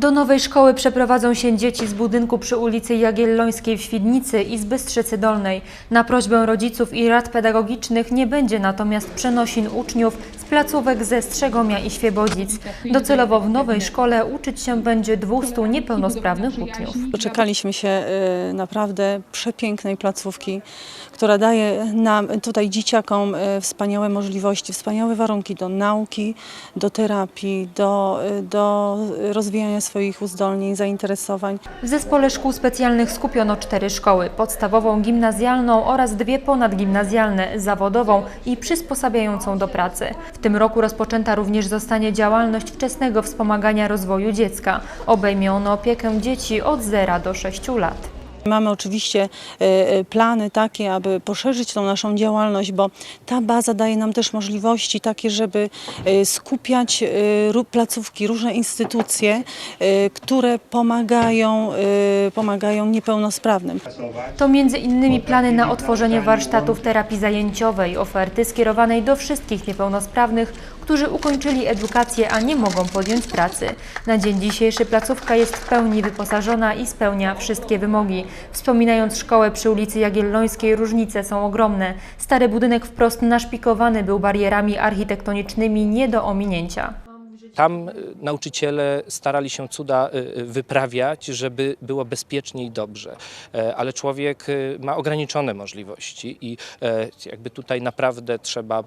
Do nowej szkoły przeprowadzą się dzieci z budynku przy ulicy Jagiellońskiej w Świdnicy i z Bystrzycy Dolnej. Na prośbę rodziców i rad pedagogicznych nie będzie natomiast przenosin uczniów z placówek ze Strzegomia i Świebodzic. Docelowo w nowej szkole uczyć się będzie 200 niepełnosprawnych uczniów. Doczekaliśmy się y, naprawdę przepięknej placówki, która daje nam, tutaj dzieciakom y, wspaniałe możliwości, wspaniałe warunki do nauki, do terapii, do, y, do rozwijania swoich uzdolnień, zainteresowań. W zespole szkół specjalnych skupiono cztery szkoły: podstawową, gimnazjalną oraz dwie ponadgimnazjalne, zawodową i przysposabiającą do pracy. W tym roku rozpoczęta również zostanie działalność wczesnego wspomagania rozwoju dziecka. Obejmie ono opiekę dzieci od 0 do 6 lat. Mamy oczywiście e, e, plany takie, aby poszerzyć tą naszą działalność, bo ta baza daje nam też możliwości takie, żeby e, skupiać placówki, różne instytucje, które pomagają, pomagają niepełnosprawnym. To między innymi plany na otworzenie warsztatów terapii zajęciowej, oferty skierowanej do wszystkich niepełnosprawnych, którzy ukończyli edukację, a nie mogą podjąć pracy. Na dzień dzisiejszy placówka jest w pełni wyposażona i spełnia wszystkie wymogi. Wspominając szkołę przy ulicy Jagiellońskiej, różnice są ogromne. Stary budynek wprost naszpikowany był barierami architektonicznymi nie do ominięcia. Tam y, nauczyciele starali się cuda y, y, wyprawiać, żeby było bezpiecznie i dobrze, E, ale człowiek ma ograniczone możliwości i e, jakby tutaj naprawdę trzeba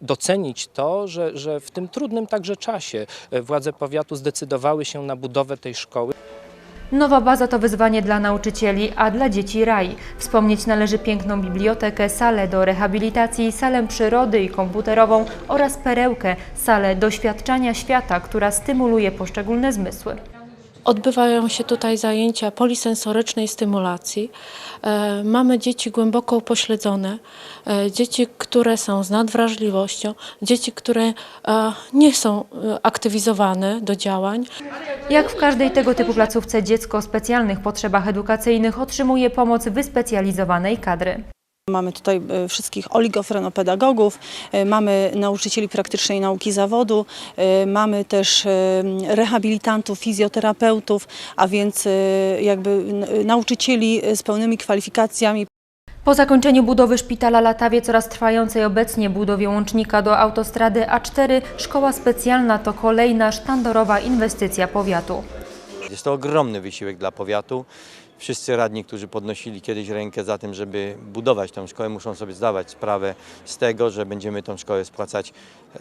docenić to, że, że w tym trudnym także czasie e, władze powiatu zdecydowały się na budowę tej szkoły. Nowa baza to wyzwanie dla nauczycieli, a dla dzieci raj. Wspomnieć należy piękną bibliotekę, salę do rehabilitacji, salę przyrody i komputerową oraz perełkę, salę doświadczania świata, która stymuluje poszczególne zmysły. Odbywają się tutaj zajęcia polisensorycznej stymulacji. E, Mamy dzieci głęboko upośledzone, e, dzieci, które są z nadwrażliwością, dzieci, które e, nie są aktywizowane do działań. Jak w każdej tego typu placówce dziecko o specjalnych potrzebach edukacyjnych otrzymuje pomoc wyspecjalizowanej kadry. Mamy tutaj e, wszystkich oligofrenopedagogów, e, mamy nauczycieli praktycznej nauki zawodu, e, mamy też rehabilitantów, fizjoterapeutów, a więc jakby nauczycieli z pełnymi kwalifikacjami. Po zakończeniu budowy szpitala Latawiec oraz trwającej obecnie budowie łącznika do autostrady A4, szkoła specjalna to kolejna sztandarowa inwestycja powiatu. Jest to ogromny wysiłek dla powiatu. Wszyscy radni, którzy podnosili kiedyś rękę za tym, żeby budować tę szkołę, muszą sobie zdawać sprawę z tego, że będziemy tę szkołę spłacać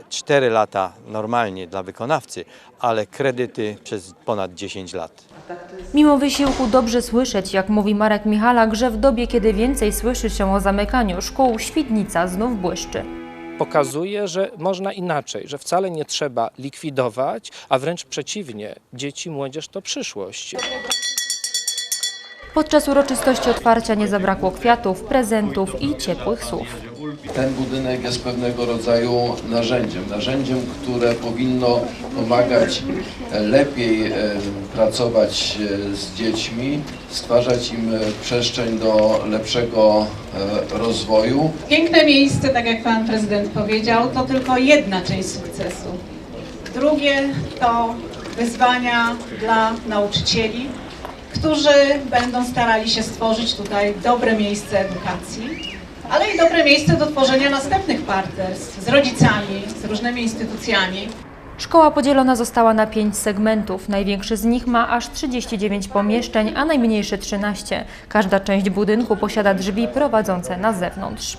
4 lata normalnie dla wykonawcy, ale kredyty przez ponad 10 lat. Mimo wysiłku dobrze słyszeć, jak mówi Marek Michalak, że w dobie, kiedy więcej słyszy się o zamykaniu szkół, Świdnica znów błyszczy. Pokazuje, że można inaczej, że wcale nie trzeba likwidować, a wręcz przeciwnie, dzieci, młodzież to przyszłość. Podczas uroczystości otwarcia nie zabrakło kwiatów, prezentów i ciepłych słów. Ten budynek jest pewnego rodzaju narzędziem, narzędziem, które powinno pomagać e, lepiej e, pracować e, z dziećmi, stwarzać im przestrzeń do lepszego rozwoju. Piękne miejsce, tak jak pan prezydent powiedział, to tylko jedna część sukcesu. Drugie to wyzwania dla nauczycieli, którzy będą starali się stworzyć tutaj dobre miejsce edukacji, ale i dobre miejsce do tworzenia następnych partnerstw z rodzicami, z różnymi instytucjami. Szkoła podzielona została na pięć segmentów. Największy z nich ma aż 39 pomieszczeń, a najmniejszy 13. Każda część budynku posiada drzwi prowadzące na zewnątrz.